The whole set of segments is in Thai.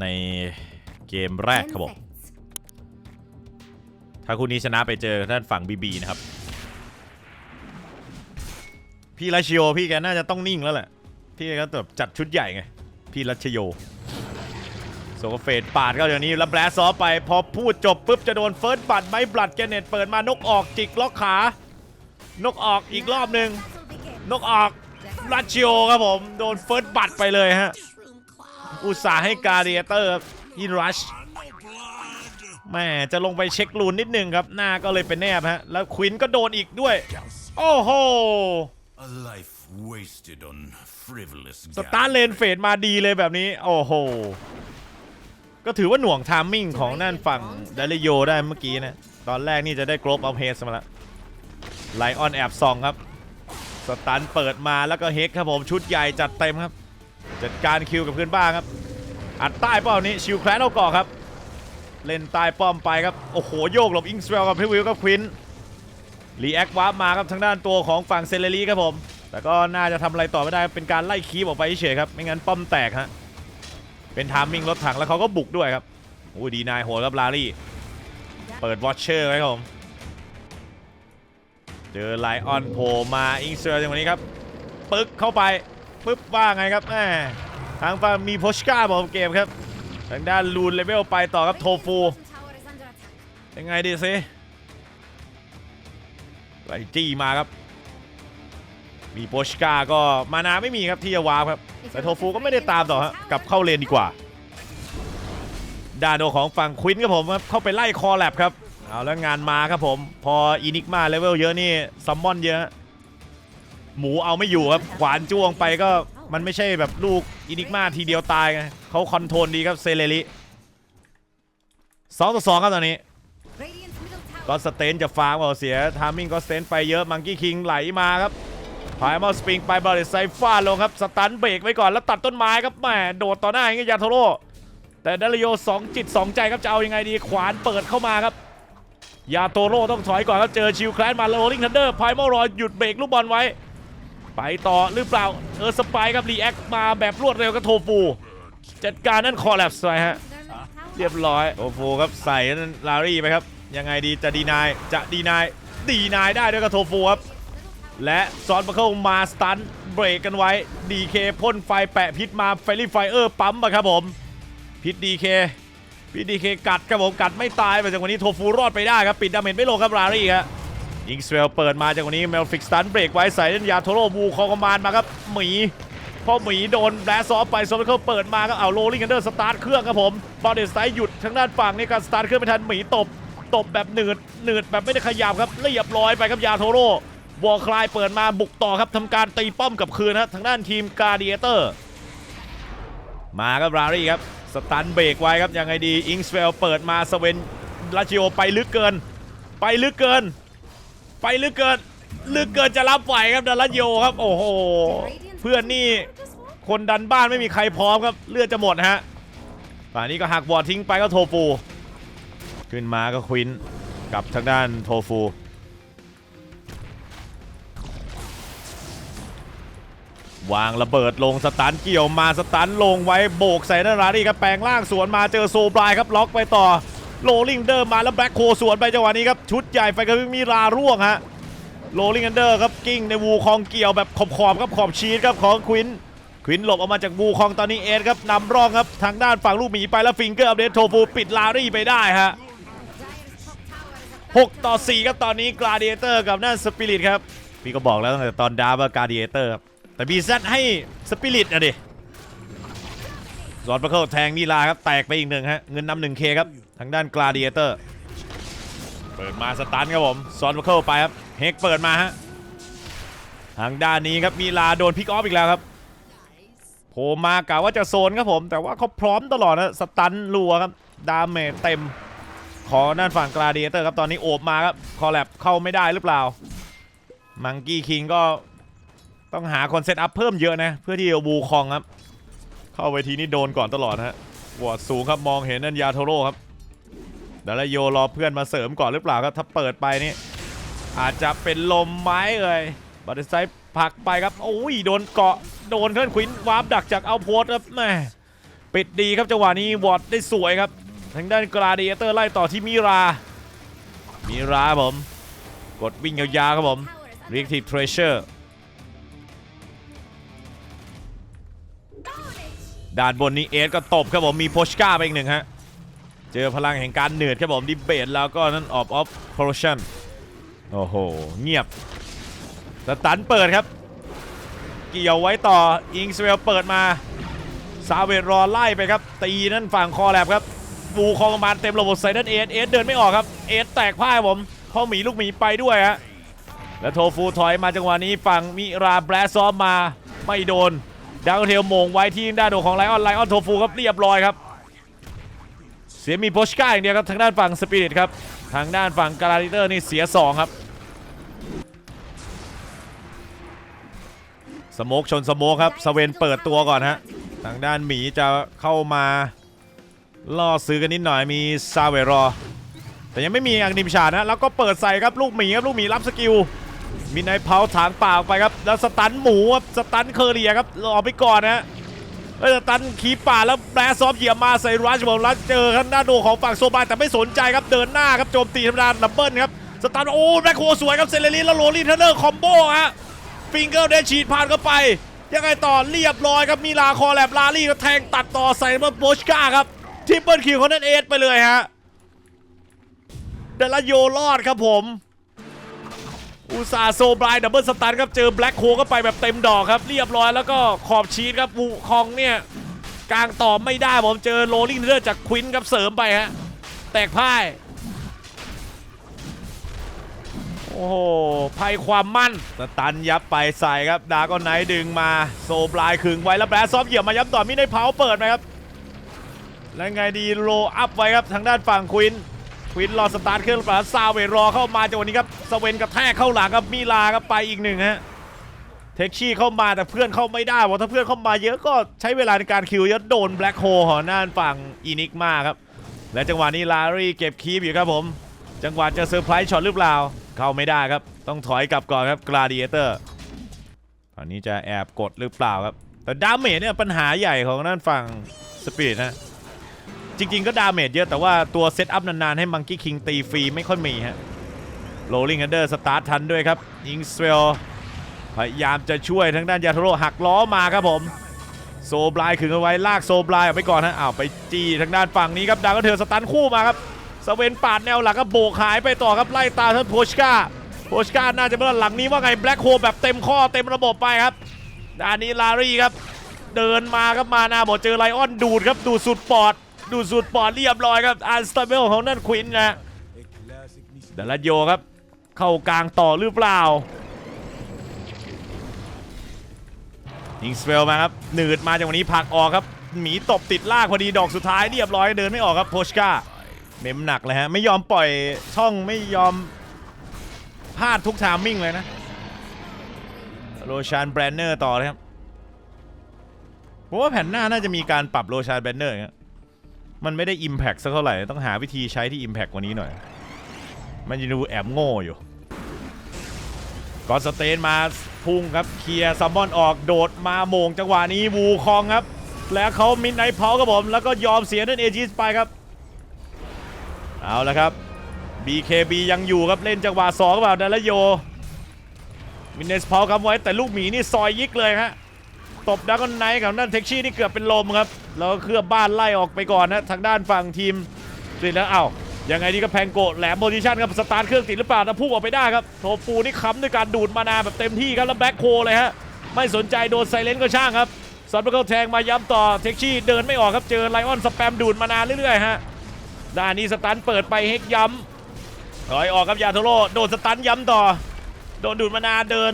ในเกมแรกครับผมถ้าคู่นี้ชนะไปเจอท่านฝั่งบีบีนะครับ พี่รัชโยพี่แกน่าจะต้องนิ่งแล้วแหละ พี่ก็แบบจัดชุดใหญ่ไง พี่รัชโยโซเฟดปาดก็เดี๋ยวนี้แล้วแบลสซอฟไป พอพูดจบปุ๊บจะโดนเฟิร์สบัตไม่บลัดแกเน็ตเปิดมานกออกจิกล็อกขา นกออกอีกรอบหนึ่งนกออกรัชโยครับผม โดนเฟิร์สบัตไปเลยฮะ อุตส่าห์ให้การเดียเตอร์อินรัชแม่จะลงไปเช็คลูนนิดนึงครับ หน้าก็เลยเป็นแนบฮะ แล้วควินก็โดนอีกด้วย โอ้โห A life wasted on frivolous สตาร์เลนเฟดมาดีเลยแบบนี้ โอ้โห ก็ถือว่าหน่วงทามมิ่งของนั่นฝั่งเดลโยได้เมื่อกี้นะ ตอนแรกนี่จะได้กรบเอาเพสมาแล้วไลออนแอบซองครับ สตันเปิดมาแล้วก็เฮกครับผมชุดใหญ่จัดเต็มครับ จัดการคิวกับเพื่อนบ้านครับ อัดใต้ป้อมนี้ชิวแคลนเอาก่อครับ เล่นใต้ป้อมไปครับ โอ้โหโยกหลบอิงสเวลกับพี่วิวกับควินรีแอควาร์ปมาครับทางด้านตัวของฝั่งเซเลรีครับผม แต่ก็น่าจะทำอะไรต่อไม่ได้เป็นการไล่คีบออกไปเฉยครับไม่งั้นป้อมแตกฮะเป็นทามมิ่งรถถังแล้วเขาก็บุกด้วยครับโอ้ดีนายโหดครับลารี่ เปิดวอชเชอร์ไว้ครับผมเจอไลออนโผล่มาอิงเซอร์ในวันนี้ครับ ปึ๊กเข้าไป ปึ๊บว่าไงครับแมทางฝั่งมีโพชกาบอกเกมครับทางด้านลูนเลเวลไปต่อครับโทฟูยังไงดีซิไลจี้มาครับ มีโปชกาก็มานาไม่มีครับที่จะวาร์ปครับ แต่โทฟูก็ไม่ได้ตามต่อฮะกลับเข้าเลนดีกว่าดาโนของฝั่งควินครับผมครับเข้าไปไล่คอแลบครับเอาแล้วงานมาครับผม พออินิกมาเลเวลเยอะนี่ซัมมอนเยอะ หมูเอาไม่อยู่ครับ ขวานจ้วงไปก็มันไม่ใช่แบบลูกอินิกมาทีเดียวตายไงเขาคอนโทรลดีครับเซเลริสองต่อสองครับตอนนี้ก็สเตนจะฟาร์มเอาเสียทามมิ่งก็สเตนไปเยอะมังกี้คิงไหลมาครับพายมอสปริงไปบอลเลตไซฟ้าลงครับ สตันเบรกไว้ก่อนแล้วตัดต้นไม้ครับแหมโดดต่อหน้าอย่างเงี้ยยาโทโร่แต่ดาริโยสองจิตสองใจครับจะเอายังไงดีขวานเปิดเข้ามาครับยาโตโร่ต้องถอยก่อนครับเจอชิวแคลนมาโรลิงทันเดอร์พายมอรอหยุดเบรกลูกบอลไว้ ไปต่อหรือเปล่า เออสไปครับรีแอคมาแบบรวดเร็วกับโทฟู จัดการนั่นคอแลปส์ไปฮะ เรียบร้อยโอโฟครับใส่นั่นลารี่ไปครับ ยังไงดีจะดีนาย จะดีนาย ดีนายได้ด้วยกับโทฟูครับ และซอนมาเข้ามาสตันเบรกกันไว้ดีเคพ่นไฟแปะพิษมาไฟรี่ไฟเออร์ปั๊มมาครับผม พิษดีเคพิษดีเคกัดครับผมกัดไม่ตายไปจากวันนี้โทฟูรอดไปได้ครับ ปิดดาเมจไม่ลงครับลารี่ครับ อิงสเวลเปิดมาจากวันนี้เมลฟิกสตันเบรกไว้ใส่เล่นยาโทโรบูคอกมานมาครับหมีพอหมีโดนแบลซอฟไปโซนเขาเปิดมาก็เอาโรลิงกันเดอร์สตาร์ทเครื่องครับผมบอลเดสไซด์หยุดทางด้านฝั่งในการสตาร์ทเครื่องไม่ทันหมีตบตบแบบหนืดหนืดแบบไม่ได้ขยับครับเรียบร้อยไปครับยาโทโรวอลคลายเปิดมาบุกต่อครับทำการตีป้อมกับคืนนะทางด้านทีมกาเดียเตอร์ มาครับรารี่ครับสตันเบรกไว้ครับยังไงดีอิงสเวลเปิดมาสเวนลาชิโอไปลึกเกิน ไปลึกเกิน ไปลึกเกินลึกเกินจะรับไหวครับดารันโยครับ โอ้โห เพื่อนนี่คนดันบ้านไม่มีใครพร้อมครับ เลือดจะหมดฮะป่านนี้ก็หักบอดทิ้งไปก็โทฟู ขึ้นมาก็ควินกับทางด้านโทฟู วางระเบิดลงสตันเกี่ยวมาสตันลงไว้โบกใส่นารารีครับแปลงล่างสวนมาเจอโซบรายครับล็อกไปต่อ โรลลิงเดอร์มาแล้วแบ็คโคสวนไปจังหวะนี้ครับชุดใหญ่ไฟกระพริบมีราร่วงฮะโรลลิงเดอร์ครับกิ้งในวูคองเกี่ยวแบบขอบขอบครับขอบชีสครับของควินควินหลบออกมาจากวูคองตอนนี้เอสครับนำร่องครับทางด้านฝั่งลูกหมีไปแล้วฟิงเกอร์อัปเดตโทฟูปิดลารี่ไปได้ฮะ6 ต่อ 4 ครับตอนนี้ก l า d เ a เตอร์กับนั่นสปิริตครับ พี่ก็บอกแล้วตั้งแต่ตอนดาว่าก l า d เ a เตอร์ครับ แต่บีซให้สปิริตอะดิสอนประเคิลแทงนีลาครับ แตกไปอีกหนึ่งฮะ เงินนำหนึ่งเคครับ ทางด้านก l า d เ a เตอร์ เปิดมาสตันครับผม ซอนประเคิลไปครับ เฮกเปิดมาฮะ ทางด้านนี้ครับมีลาโดนพิกออฟอีกแล้วครับโผมมากะว่าจะโซนครับผม แต่ว่าเขาพร้อมตลอดนะ สตันรัวครับ ดาเมจเต็ม ขอด้านฝั่งกราเดียเตอร์ครับ ตอนนี้โอบมาครับ คอแลบเข้าไม่ได้หรือเปล่า มังกี้คิงก็ต้องหาคนเซตอัพเพิ่มเยอะนะ เพื่อที่จะบูคองครับ เข้าไปทีนี้โดนก่อนตลอดฮะวอดสูงครับมองเห็นนันยาโทโร่ครับ เดลโยรอเพื่อนมาเสริมก่อนหรือเปล่าครับถ้าเปิดไปนี่อาจจะเป็นลมไม้เลยบัตเตอร์ไซด์ผลักไปครับโอ้ยโดนเกาะโดนเคลื่อนควินวาร์ปดักจากเอาโพสครับแม่ปิดดีครับจังหวะนี้วอร์ดได้สวยครับทางด้านกราเดียเตอร์ไล่ต่อที่มิรา มิราผม กดวิ่งยาวๆครับผม Reactive Treasure ด้านบนนี้เอสก็ตบครับผมมีโพชกาไปอีกหนึ่งฮะ เจอพลังแห่งการเหนืดครับผมดิเบตแล้วก็นั่นออฟออฟโพรชั่นโอ้โห เงียบสตันเปิดครับ เกี่ยวไว้ต่ออิงสเวลเปิดมาซาเวตรอไล่ไปครับ ตีนั่นฝั่งคอแลบครับฟูคองมาเต็มระบบใส่นั่นเอสเอสเดินไม่ออกครับเอสแตกพ่ายผมพ่อหมีลูกหมีไปด้วยฮะแล้วโทฟูถอยมาจังหวะนี้ฝั่งมิราแบรซอมมาไม่โดนดาวเทลมงไว้ที่ด้านโดนของไลออนไลออนโทฟูครับเรียบร้อยครับ เสียมีโพชก้าอย่างเดียวครับ ทางด้านฝั่งสปิริตครับ ทางด้านฝั่งการาดิเตอร์นี่เสีย 2 ครับ สโมกชนสโมกครับสเวนเปิดตัวก่อนฮะ ทางด้านหมีจะเข้ามาล่อซื้อกันนิดหน่อยมีซาเวรอ แต่ยังไม่มีอังนิมชานะ แล้วก็เปิดใส่ครับลูกหมีครับลูกหมีรับสกิล มีนายเผาถางป่าออกไปครับ แล้วสตันหมูครับสตันเคอเรียครับรอไปก่อนนะ เอ้สตันขีป่าแล้วแบรซอฟเหยียบมาใส่รัชบอลรัชเจอข้างหน้าโดของฝั่งโซบายแต่ไม่สนใจครับเดินหน้าครับโจมตีธรรมดาดับเบิลครับสตันโอ้แบ็คโฮสวยครับเซเลรีแล้วโรลี่เทเลอร์คอมโบฮะฟิงเกิลเดฉีดผ่านเข้าไป ยังไงต่อเรียบร้อยครับมีลาคอแลบลาลี่ก็แทงตัดต่อใส่มาโบชกาครับทิปเปิลคิวของนั่นเอสไปเลยฮะเดลโยรอดครับผม อุตสาโซบายดับเบิลสตันครับเจอแบล็คโฮก็ไปแบบเต็มดอกครับเรียบร้อยแล้วก็ขอบชีตครับวูคองเนี่ยกลางต่อไม่ได้ผมเจอโรลลิงเลือดจากควินครับเสริมไปฮะแตกพ่ายโอ้โหภัยความมั่นสตันยับไปใส่ครับดาก็ไนท์ดึงมาโซบลายขึงไว้แล้วแบรดซอฟเหยียบมาย้ำต่อมิได้เผาเปิดไหมครับ แล้วไงดีโรอัพไว้ครับทางด้านฝั่งควิน วินรอสตาร์ทเครื่องปาซาเวรอเข้ามาจังหวะนี้ครับสเวนกระแทกเข้าหลังครับมีลาครับไปอีกหนึ่งฮะเทคชี่เข้ามาแต่เพื่อนเข้าไม่ได้เพราถ้าเพื่อนเข้ามาเยอะก็ใช้เวลาในการคิวเยอะโดนแบล็คโฮหอหน้านฝั่งอีนิกมาครับ และจังหวะนี้ลารีเก็บคีบอยู่ครับผม จังหวะจะเซอร์ไพรส์ช็อตหรือเปล่า เข้าไม่ได้ครับ ต้องถอยกลับก่อนครับกราดิเอเตอร์ตอนนี้จะแอบกดหรือเปล่าครับ แต่ดาเมจเนี่ยปัญหาใหญ่ของด้านฝั่งสปีดนะ จริง ๆ ก็ดาเมจเยอะแต่ว่าตัวเซตอัพนาน ๆ ให้มังกี้คิงตีฟรีไม่ค่อยมีฮะโรลลิงอันเดอร์สตาร์ททันด้วยครับยิงสเวลพยายามจะช่วยทางด้านยาโทโรหักล้อมาครับผม โซบลายขึงเอาไว้ลากโซบลายออกไปก่อนฮะอ้าวไปจี้ทางด้านฝั่งนี้ครับดาวก็เธอสตันคู่มาครับสเวนปาดแนวหลังก็โบกหายไปต่อครับไล่ตามท่านโพชกาโพชกาน่าจะเป็นหลังนี้ว่าไงแบล็คโฮแบบเต็มข้อเต็มระบบไปครับด้านนี้ลารี่ครับ เดินมาครับมานาหมดเจอไลออนดูดครับดูดสุดปอด ดูดสุดปอดเรียบร้อยครับอันสตาเบลของนั่นควินนะเดลโยครับ เข้ากลางต่อหรือเปล่ายิงสเวลมาครับหนืดมาจากวันนี้ผลักออกครับหมีตบติดลากพอดีดอกสุดท้ายเรียบร้อยเดินไม่ออกครับโพชกาเมมหนักเลยฮะ ไม่ยอมปล่อยช่องไม่ยอมพลาดทุกทามมิ่งเลยนะ โรชานแบรนเนอร์ต่อเลยครับผมว่าแผ่นหน้าน่าจะมีการปรับโรชานแบรนเนอร์ครับ มันไม่ได้ Impact สักเท่าไหร่ ต้องหาวิธีใช้ที่ Impact กว่านี้หน่อย มันจะดูแอบโง่อยู่กอนสเตนมาพุ่งครับเคลียร์ซัมมอนออกโดดมาโมงจังหวะนี้วูคองครับ แล้วเขามินไนเพาครับผม แล้วก็ยอมเสียนั่นเอจิสไปครับ เอาละครับ BKB ยังอยู่ครับเล่นจังหวะ2กับแบบดัลโยมินเนสเพาครับไว้แต่ลูกหมีนี่ซอยยิกเลยฮะ ตบดักอนไนท์กับนั่นเท็กชี่นี่เกือบเป็นลมครับ แล้วเคลือบบ้านไล่ออกไปก่อนนะทางด้านฝั่งทีมสตแล้วเอ้ายังไงดีก็แพงโกะแหลมโพซิชันครับสตาร์ทเครื่องติดหรือเปล่าแต่พุ่งออกไปได้ครับโทฟูนี่ค้ำด้วยการดูดมานาแบบเต็มที่ครับแล้วแบ็คโคเลยฮะไม่สนใจโดนไซเลนก็ช่างครับซันเบอร์เกลแทงมาย้ำต่อเท็กชี่เดินไม่ออกครับเจอไลออนสแปมดูดมานาเรื่อยๆฮะด้านนี้สตันเปิดไปเฮกย้ำถอยออกครับยาโทโร่โดนสตันย้ำต่อ โดนดูดมานาเดิน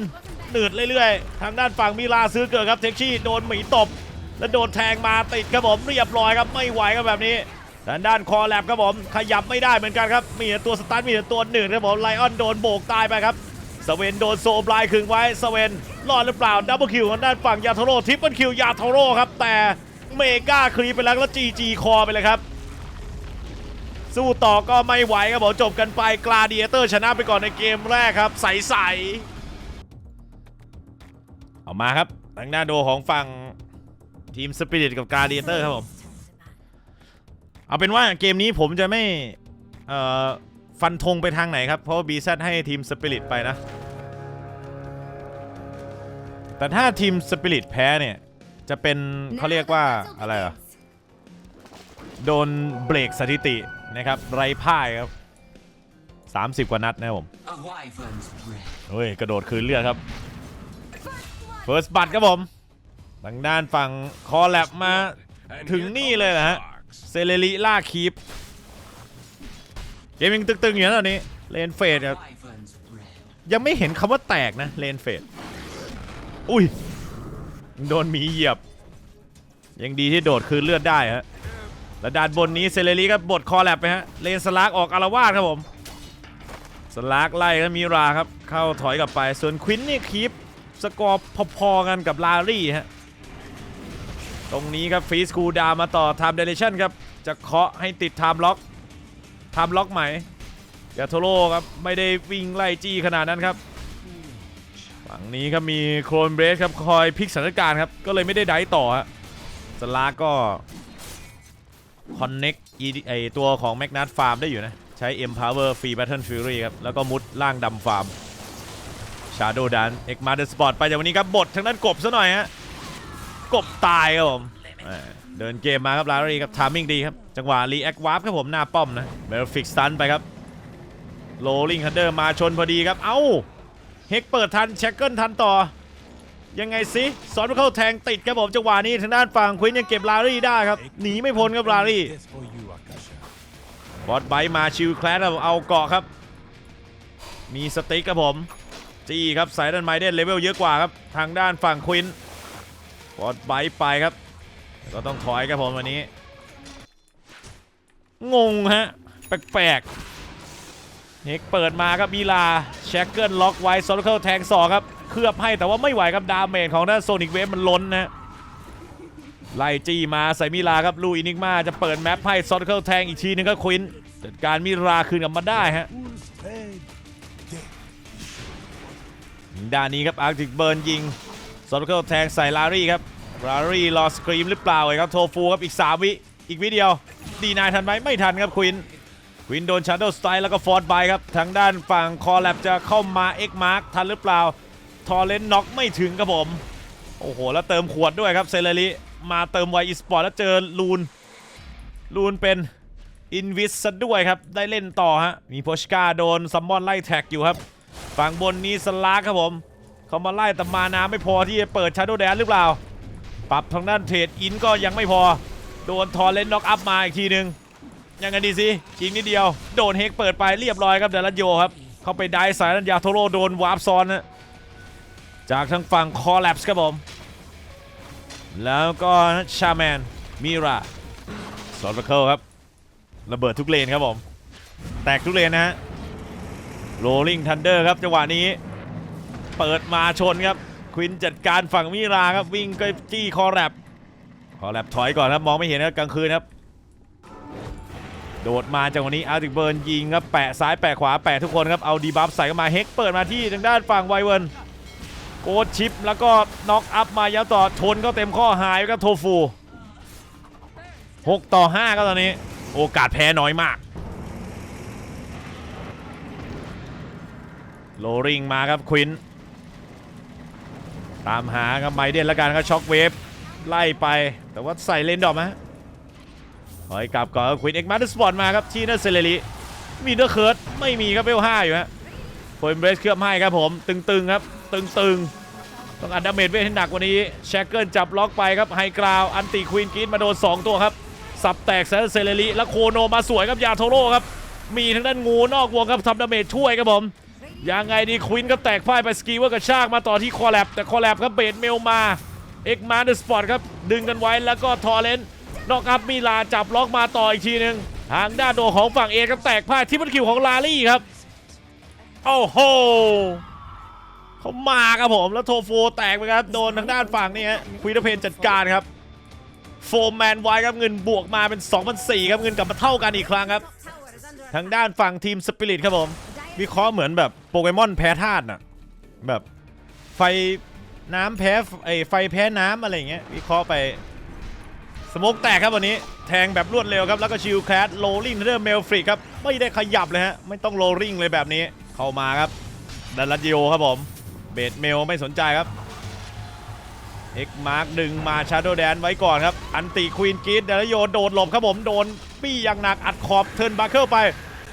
หนืดเรื่อยๆ ทางด้านฝั่งมิลาซื้อเกิดครับเท็กชี่โดนหมีตบ แล้วโดนแทงมาติดครับผมเรียบร้อยครับไม่ไหวครับแบบนี้ทางด้านคอแลบครับผมขยับไม่ได้เหมือนกันครับมีแต่ตัวสตาร์ทมีแต่ตัวหนึ่งครับผมไลออนโดนโบกตายไปครับสเวนโดนโซบลายขึงไว้สเวนรอดหรือเปล่าดับเบิลคิวของด้านฝั่งยาโทโร่ทิปเปิลคิวยาโทโร่ครับแต่เมกาครีไปแล้วแล้วจีจีคอไปเลยครับสู้ต่อก็ไม่ไหวครับผมจบกันไปกลาเดียเตอร์ชนะไปก่อนในเกมแรกครับ ใสๆ เอามาครับทางหน้าโดของฝั่งทีมสปิริตกับกาเดียเตอร์ครับผม เอาเป็นว่าเกมนี้ผมจะไม่เอ่อฟันธงไปทางไหนครับ เพราะว่าบีซให้ทีมสปิริตไปนะ แต่ถ้าทีมสปิริตแพ้เนี่ย จะเป็นเขาเรียกว่าอะไรอะโดนเบรกสถิตินะครับ ไรพ่ายครับ 30 กว่านัดนะครับผม A wyvern's breath. เฮ้ย กระโดดคืนเลือดครับ เฟิร์สบัตครับผมทางด้านฝั่งคอแลบมาถึงนี่เลยนะฮะเซเลริล่าคีปเกมยังตึงๆอยู่นะตอนนี้เลนเฟดครับ Wyvern's breath. ยังไม่เห็นคำว่าแตกนะเลนเฟดอุ้ยโดนหมีเหยียบ ยังดีที่โดดคืนเลือดได้ฮะแล้วด้านบนนี้เซเลรีก็บดคอแลบไปฮะเลนสลากออกอารวาสครับผมสลากไล่ก็มีราครับ เข้าถอยกลับไปส่วนควินนี่คีป สกอร์พอๆกันกับลารี่ฮะ ตรงนี้ครับฟรีสคูดามาต่อ Time Dilation ครับ จะเคาะให้ติด Time Lock Time Lock ใหม่ยาโทโร่ครับ ไม่ได้วิ่งไล่จี้ขนาดนั้นครับฝั่งนี้ครับมีโครนเบรสครับคอยพลิกสถานการณ์ครับ ก็เลยไม่ได้ได้ต่อฮะสลาก็คอนเน็กไอตัวของแมกนัทฟาร์มได้อยู่นะ ใช้ Empower Free Battle Fury ครับ แล้วก็มุดล่างดำฟาร์ม Shadow Dan เอกมาเดอสปอร์ตไปจากวันนี้ครับบททางด้านกบซะหน่อยฮะกบตายครับผมเดินเกมมาครับลารีครับทามิ่งดีครับ จังหวะรีแอควาร์ปครับผมหน้าป้อมนะเบลฟิกสตันไปครับโรลิงฮันเดอร์มาชนพอดีครับ เอ้า เฮกเปิดทันแช็กเกิลทันต่อ ยังไงสิซอนเข้าแทงติดครับผมจังหวะนี้ทางด้านฝั่งควินยังเก็บลารี่ได้ครับหนีไม่พ้นครับลารี่บอสไบมาชิลแคลสเอาเกาะครับ มีสติ๊กครับผม จี้ครับสายด้านไมเดนเลเวลเยอะกว่าครับ ทางด้านฝั่งควินบอสไบไปครับ ก็ต้องถอยครับผมวันนี้ งงฮะ แปลกๆเฮกเปิดมาครับมีลาแช็กเกิลล็อกไว้โซลเคิลแทงสองครับ เคลือบให้แต่ว่าไม่ไหวครับดาเมจของด้านโซนิกเวฟมันล้นนะไล่จี้มาใส่มิลาครับลูอินิกมาจะเปิดแมปให้โซลเคิลแทงอีกทีนึงก็ควินจัดการมิราคืนกลับมาได้ฮะ ด้านนี้ครับอาร์ติกเบิร์นยิงโซลเคิลแทงใส่ลารี่ครับลารี่รอสกรีมหรือเปล่าครับโทฟูครับอีก 3 วิ อีกวิเดียว ดีนายทันไหมไม่ทันครับควินควินโดนชาร์โดสไตล์แล้วก็ฟอร์ดไปครับ ทางด้านฝั่งคอแลบจะเข้ามาเอ็กมาร์คทันหรือเปล่า ทอร์เรนน็อกไม่ถึงครับผม โอ้โห แล้วเติมขวดด้วยครับเซเลริมาเติมไวอีสปอร์ตแล้วเจอลูน ลูนเป็นอินวิสซะด้วยครับ ได้เล่นต่อฮะมีโพชกาโดนซัมมอนไล่แท็กอยู่ครับ ฝั่งบนนี้สลากครับผม เขามาไล่แต่มานาไม่พอที่จะเปิดชาร์โดแดนหรือเปล่า ปรับทางด้านเทรดอินก็ยังไม่พอ โดนทอเรนน็อกอัพมาอีกทีหนึ่งยังไงดีสิอีกนิดเดียว โดนเฮกเปิดไปเรียบร้อยครับเดลันโยครับ เขาไปได้สายนันยาโทโรโดนวาร์ปซ้อนนะจากทางฝั่งคอล l ลปส์ครับผม แล้วก็ชาแมนมิราสอร์เคิลครับ ระเบิดทุกเลนครับผม แตกทุกเลนนะฮะ โรลลิงทันเดอร์ครับจังหวะนี้ เปิดมาชนครับ ควินจัดการฝั่งมิราครับ วิ่งก็จี้คอแรปคอแรปถอยก่อนครับ มองไม่เห็นครับกลางคืนครับ โดดมาจากวันนี้อาร์ติเบิร์นยิงครับ แปะซ้ายแปะขวาแปะทุกคนครับ เอาดีบัฟใส่เข้ามาเฮกเปิดมาที่ทางด้านฝั่งไวเวิร์นโกดชิป แล้วก็น็อกอัพมายาวต่อชนก็เต็มข้อหายครับโทฟู 6 ต่อ5ครับตอนนี้ โอกาสแพ้น้อยมาก โลริงมาครับควิน ตามหาครับไมเดนแล้วกันครับช็อคเวฟไล่ไปแต่ว่าใส่เลนดอมะถอยกลับก่อนควินเอ็กมาร์สปอร์ตมาครับที่นั่นเซเลริมีเดอร์เคิร์ดไม่มีครับเวลห้าอยู่ฮะโฟนเบรสเคลือบให้ครับผมตึงๆครับ ตึงๆ ต้องอัดดาเมจเวทให้หนักกว่านี้แชกเกิลจับล็อกไปครับไฮกราวอันติควีนกรีดมาโดน 2 ตัวครับ สับแตกเซเซเลริแล้วโคโนมาสวยครับยาโทโร่ครับมีทางด้านงูนอกวงครับทำดาเมจช่วยครับผม ยังไงดีควินก็แตกพ่ายไปสกีวอร์กระชากมาต่อที่คอแลบแต่คอแลบครับเบดเมลมาเอ็กมาเดอร์สปอร์ตครับดึงกันไว้แล้วก็ทอร์เรนนอกอัพมีลาจับล็อกมาต่ออีกทีหนึ่งทางด้านโดของฝั่งเอครับแตกพ่ายที่มันคิวของลาลี่ครับโอ้โหเขามาครับผมแล้วโทโฟแตกไปครับโดนทางด้านฝั่งนี่ฮะควีนเพนจัดการครับโฟมแมนไว้ครับเงินบวกมาเป็น2,004ครับเงินกลับมาเท่ากันอีกครั้งครับ ทางด้านฝั่งทีมสปิริตครับผม วิเคราะห์เหมือนแบบโปเกมอนแพ้ธาตุน่ะแบบไฟน้ำแพ้ไอไฟแพ้น้ำอะไรอย่างเงี้ยวิเคราะห์ไปสมกแตกครับวันนี้แทงแบบรวดเร็วครับแล้วก็ชิลแคสโรลลิงเรื่องเมลฟริกครับไม่ได้ขยับเลยฮะไม่ต้องโรลลิงเลยแบบนี้เข้ามาครับดันลัดโยครับผมเบดเมลไม่สนใจครับเอ็กมาร์กดึงมาชาโดแดนไว้ก่อนครับ อันติควีนกีดดันลัดโยโดดหลบครับผม โดนปี้อย่างหนักอัดขอบเทิร์นบาร์เคิลไป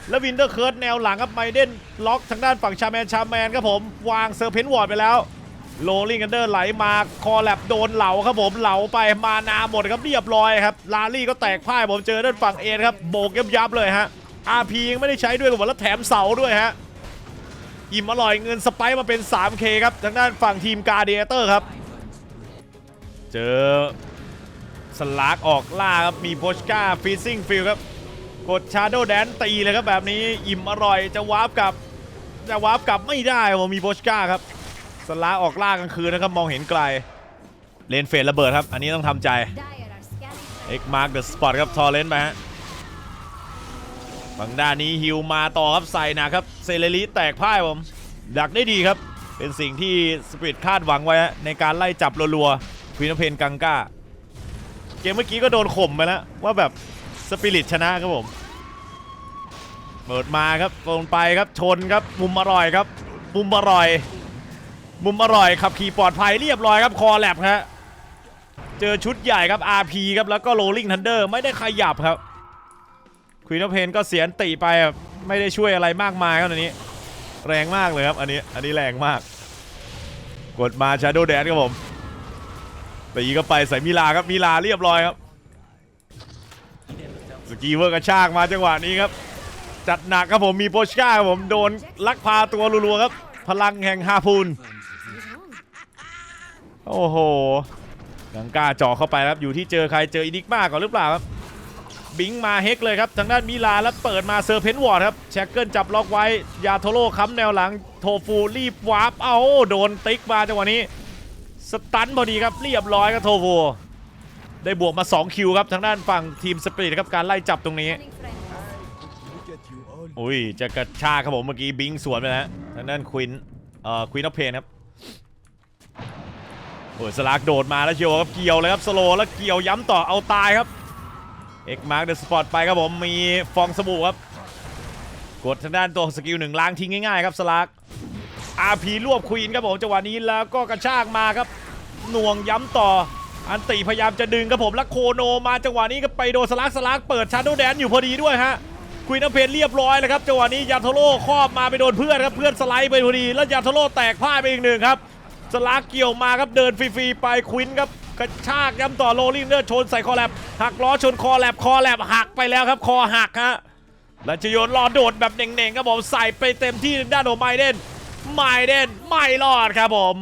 แล้ววินเตอร์เคิร์ดแนวหลังครับไมเดนล็อกทางด้านฝั่งชาแมนชาแมนครับผมวางเซอร์เพนวอร์ดไปแล้วโรลลิงกันเดอร์ไหลมาคอแลบโดนเหลาครับผมเหลาไปมานาหมดครับเรียบร้อยครับลาลี่ก็แตกพ่ายผมเจอด้านฝั่งเอ็นครับโบกยับยับเลยฮะอาพียังไม่ได้ใช้ด้วยกับผมแล้วแถมเสาด้วยฮะอิ่มอร่อยเงินสไปมาเป็น 3K ครับทางด้านฝั่งทีมกาเดียเตอร์ครับ เจอสลากออกล่าครับมีโพชกาฟีซิ่งฟิลครับ กดชาโดแดนตีเลยครับแบบนี้อิ่มอร่อยจะวาร์ปกลับ จะวาร์ปกลับไม่ได้ผมมีโพชกาครับสลาออกล่ากลางคืนนะครับมองเห็นไกล เลนเฟดระเบิดครับ อันนี้ต้องทำใจเอ็กมาร์กเดอะสปอตครับทอร์เรนต์ไปฮะฝั่งด้านนี้ฮิวมาต่อครับใส่นะครับเซเลริแตกพ่ายผมดักได้ดีครับ เป็นสิ่งที่สปิริตคาดหวังไว้ในการไล่จับรัวๆควีนเพนกังก้า เกมเมื่อกี้ก็โดนข่มไปแล้วว่าแบบ สปิริตชนะครับผมเปิดมาครับตรงไปครับชนครับมุมอร่อยครับ มุมอร่อย มุมอร่อยขับขี่ปลอดภัยเรียบร้อยครับคอแลบฮะเจอชุดใหญ่ครับ RP ครับแล้วก็ Rolling Thunder ไม่ได้ขยับครับควีนอเพนก็เสียนติไปครับไม่ได้ช่วยอะไรมากมายครับอันนี้ แรงมากเลยครับอันนี้อันนี้แรงมาก กดมา Shadow Dance ครับผมตีก็ไปใส่มิลาครับมิลาเรียบร้อยครับ สกีเวอร์กระชากมาจังหวะนี้ครับ จัดหนักครับผมมีโปชก้าครับผมโดนลักพาตัวรัวๆครับ พลังแห่งฮาพูนโอ้โหกังกล้าเจ่อเข้าไปครับอยู่ที่เจอใครเจออินิกมาก่อนหรือเปล่าครับบิงมาเฮกเลยครับทางด้านมิลาแล้วเปิดมาเซอร์เพนวอร์ดครับแชกเกิลจับล็อกไว้ ยาโทโร่ค้ำแนวหลังโทฟูรีบวาร์ปเอาโดนติ๊กมาจังหวะนี้ สตันพอดีครับเรียบร้อยครับโทฟู ได้บวกมา 2 คิวครับทางด้านฝั่งทีมสปริตครับการไล่จับตรงนี้อุ้ยจะกระชากครับผมเมื่อกี้บิงสวนไปแล้วทางด้านควินเอ่อควินออฟเพนครับโอ้ยสลากโดดมาแล้วเชียวครับเกี่ยวเลยครับสโลแล้วเกี่ยวย้ำต่อเอาตายครับเอ็กมาร์กเดอะสปอตไปครับผมมีฟองสบู่ครับ กดทางด้านตัวสกิลหนึ่งล้างทิ้งง่ายๆครับสลากอาพีรวบควีนครับผมจังหวะนี้แล้วก็กระชากมาครับหน่วงย้ำต่อ อันติพยายามจะดึงครับผมแล้วโคโนมาจังหวะนี้ก็ไปโดนสลากสลากเปิดชาร์โดแดนอยู่พอดีด้วยฮะควีนอเพนเรียบร้อยแล้วครับจังหวะนี้ยาโทโร่ครอบมาไปโดนเพื่อนครับเพื่อนสไลด์ไปพอดี แล้วยาโทโร่แตกพ่ายไปอีกหนึ่งครับสลากเกี่ยวมาครับเดินฟรีๆไปควินครับกระชากย้ำต่อโรลลิงเดอร์ชนใส่คอแลบหักล้อชนคอแลบคอแลบหักไปแล้วครับคอหักฮะแล้วจะโยนรอโดดแบบเน่งๆครับผมใส่ไปเต็มที่ด้านของไมเดนไมเดนไม่รอดครับผม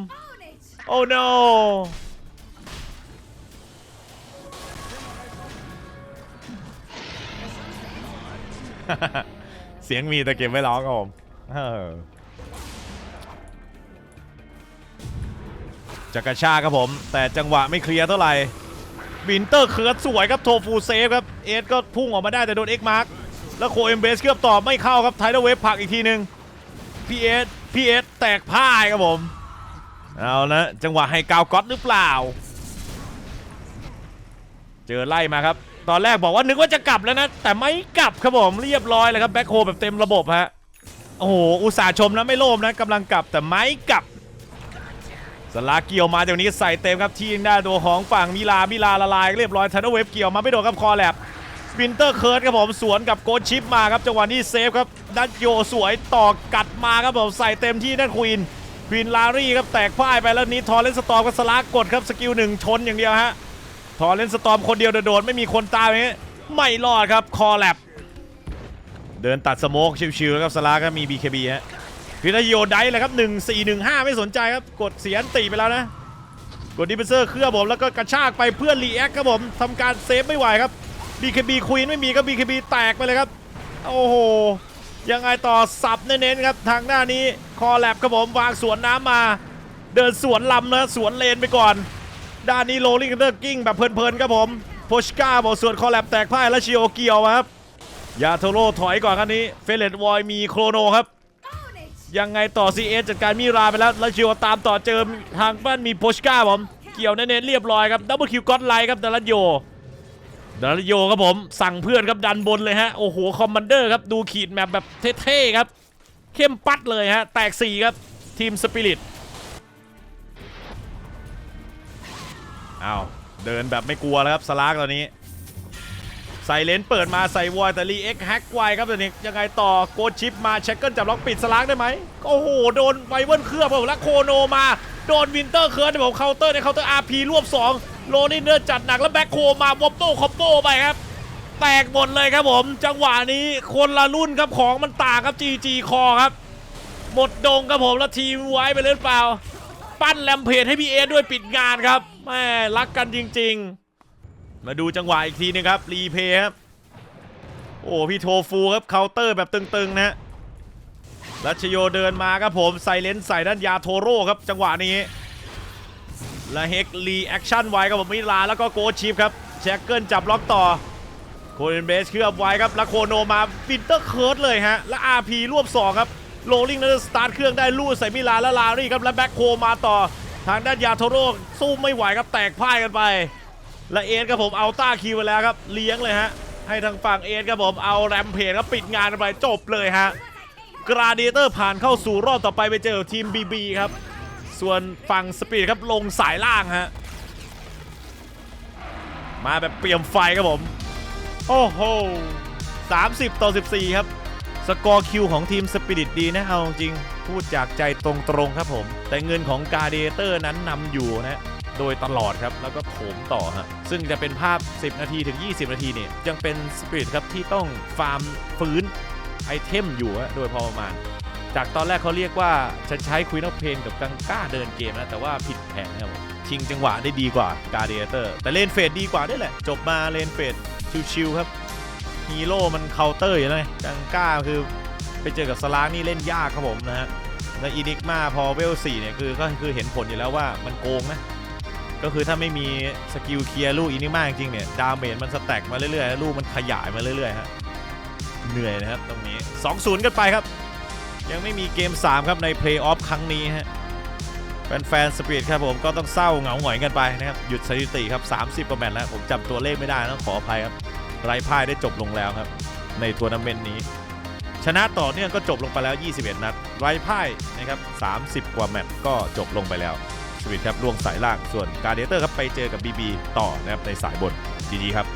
โอ้ no เสียงมีแต่เก็บไว้ร้องครับผมจะกระชาครับผม แต่จังหวะไม่เคลียร์เท่าไหร่วินเตอร์เคิร์ดสวยครับโทฟูเซฟครับ เอสก็พุ่งออกมาได้แต่โดนเอ็กมาร์กแล้วโคเอ็มเบสเกือบต่อไม่เข้าครับไทเลอร์เวฟผักอีกทีหนึ่งพีเอสพีเอสแตกพ่ายครับผม เอาละจังหวะให้กาวก๊อตหรือเปล่า เจอไล่มาครับ ตอนแรกบอกว่านึกว่าจะกลับแล้วนะ แต่ไม่กลับครับผมเรียบร้อยเลยครับแบ็คโฮแบบเต็มระบบฮะโอ้โหอุตส่าห์ชมนะไม่โลภนะกำลังกลับแต่ไม่กลับสลาเกี่ยวมาจากนี้ใส่เต็มครับที่หน้าตัวของฝั่งมิลามิลาละลายเรียบร้อยทันเวฟเกี่ยวมาไม่โดนครับคอแลบสปินเตอร์เคิร์ดครับผมสวนกับโกดชิปมาครับจังหวะนี้เซฟครับดันโยสวยต่อกัดมาครับผมใส่เต็มที่ด้านควีนควีนลารี่ครับแตกพ่ายไปแล้วนี้ทอร์เรนสตอร์กับสลากกดครับสกิลหนึ่งชนอย่างเดียวฮะ ทอร์เรนสตอมคนเดียวโดดไม่มีคนตามอย่างนี้ไม่รอดครับคอแลบเดินตัดสโมกชิวๆครับสลาก็มี BKB ฮะพิทยโยได้เลยครับ 1 4 1 5 ไม่สนใจครับ กดเสียนตีไปแล้วนะ กดดิเฟนเซอร์เคลื่อนผมแล้วก็กระชากไปเพื่อรีแอคครับผมทำการเซฟไม่ไหวครับ BKB ควีนไม่มีครับ BKB แตกไปเลยครับ โอ้โห ยังไงต่อสับเน้นๆครับ ทางหน้านี้คอแลบครับผมวางสวนน้ำมา เดินสวนลำนะสวนเลนไปก่อน ด้านนี้โรลลิงเดอร์กิ้งแบบเพลินๆครับผมโพชกาบอกส่วนคอแลบแตกพ่ายและชิโอเกียวครับยาโทโร่ถอยก่อนครับนี้เฟเลตวอยมีโครโนครับ ยังไงต่อ CS จัดการมิราไปแล้วแล้วชิวตามต่อเจอทางบ้านมีโพชกาผมเกี่ยวเน้นๆเรียบร้อยครับดับเบิลคิวก็อดไลท์ครับดารันโยดาริโยครับผมสั่งเพื่อนครับดันบนเลยฮะโอ้โหคอมมานเดอร์ครับดูขีดแมปแบบเท่ๆครับเข้มปัดเลยฮะแตก4ครับทีมสปิริต อ้าเดินแบบไม่กลัวแล้วครับสลากตอนนี้ ใส่เลนเปิดมาใส่วอยแต่รีเอ็กแฮกไวครับตอนนี้ยังไงต่อโกดชิปมาเช็คเกิลจับล็อกปิดสลากได้ไหมโอ้โหโดนไวเวิร์นเคลือบผมแล้วโคโนมาโดนวินเตอร์เคิร์ดผมเคาน์เตอร์ในเคาน์เตอร์อาร์พีรวบ2โลนี่เนื้อจัดหนักแล้วแบ็คโคมาวอปโต้คอมโบไปครับแตกหมดเลยครับผม จังหวะนี้คนละรุ่นครับของมันต่างครับ GG คอครับ หมดดงครับผมแล้วทีมไว้ไปเลยหรือเปล่า ปั้นแลมเพจให้พี่เอด้วยปิดงานครับแม่รักกันจริง ๆ มาดูจังหวะอีกทีนึงครับรีเพย์ครับโอ้พี่โทฟูครับเคาน์เตอร์แบบตึงๆนะฮะรัชโยเดินมาครับผมใส่เลนส์ใส่ด้านยาโทโร่ครับจังหวะนี้และเฮกรีแอคชั่นไว้ครับผมมิลาแล้วก็โกชิปครับแจ็คเกิลจับล็อกต่อโคเรนเบสเคลือบไว้ครับแล้วโคโนมาฟินเตอร์เคิร์ดเลยฮะและ RP รวบ2ครับ โรลลิงแล้วสตาร์ทเครื่องได้ลู่ใส่มิลานและลารี่ครับและแบ็คโคมาต่อ ทางด้านยาโทโร่สู้ไม่ไหวครับแตกพ่ายกันไป และเอสครับผมเอาต้าคิวไปแล้วครับเลี้ยงเลยฮะให้ทางฝั่งเอสครับผมเอาแรมเพจครับปิดงานกันไปจบเลยฮะกราเดเตอร์ผ่านเข้าสู่รอบต่อไปไปเจอกับทีม BB ครับ ส่วนฝั่งสปีดครับลงสายล่างฮะมาแบบเปี่ยมไฟครับผม โอ้โห30 ต่อ 14 ครับ สกอร์คิวของทีมสปิริตดีนะเอาจริง พูดจากใจตรงๆครับผม แต่เงินของกาเดเตอร์นั้นนำอยู่นะโดยตลอดครับ แล้วก็โถมต่อฮะซึ่งจะเป็นภาพ 10 นาทีถึง 20 นาทีเนี่ยยังเป็นสปิริตครับที่ต้องฟาร์มฟื้นไอเทมอยู่โดยพอประมาณ จากตอนแรกเขาเรียกว่าจะใช้ค u ีน of เพนกับกังก้าเดินเกมนะ แต่ว่าผิดแผนครับชิงจังหวะได้ดีกว่ากาเดเตอร์ แต่เลนเฟดดีกว่าด้วยแหละ จบมาเลนเฟดชิวๆครับ ฮีโร่มันเคาน์เตอร์อยู่เลยกังก้าคือไปเจอกับสลางนี่เล่นยากครับผมนะฮะและอีนิกมาพอเวล4เนี่ยคือก็คือเห็นผลอยู่แล้วว่ามันโกงนะก็คือถ้าไม่มีสกิลเคลียร์ลูกอีนิกมาจริงๆเนี่ยดาเมจมันสแต็กมาเรื่อยๆแล้วลูกมันขยายมาเรื่อยๆฮะเหนื่อยนะครับตรงนี้ 2-0 กันไปครับ ยังไม่มีเกม 3 ครับในเพลย์ออฟครั้งนี้ฮะแฟนๆสปีดครับผมก็ต้องเศร้าเหงาหงอยกันไปนะครับ หยุดสถิติครับ 30 กว่าแมตช์แล้ว ผมจำตัวเลขไม่ได้ต้องขออภัยครับ ไร้พ่ายได้จบลงแล้วครับ ในทัวร์นาเมนต์นี้ ชนะต่อเนื่องก็จบลงไปแล้ว 21 นัด ไร้พ่ายนะครับ30 กว่าแมตช์ก็จบลงไปแล้วสวิตครับล่วงสายล่างส่วนการเดเตอร์ครับไปเจอกับบีบีต่อนะครับในสายบน GG ครับ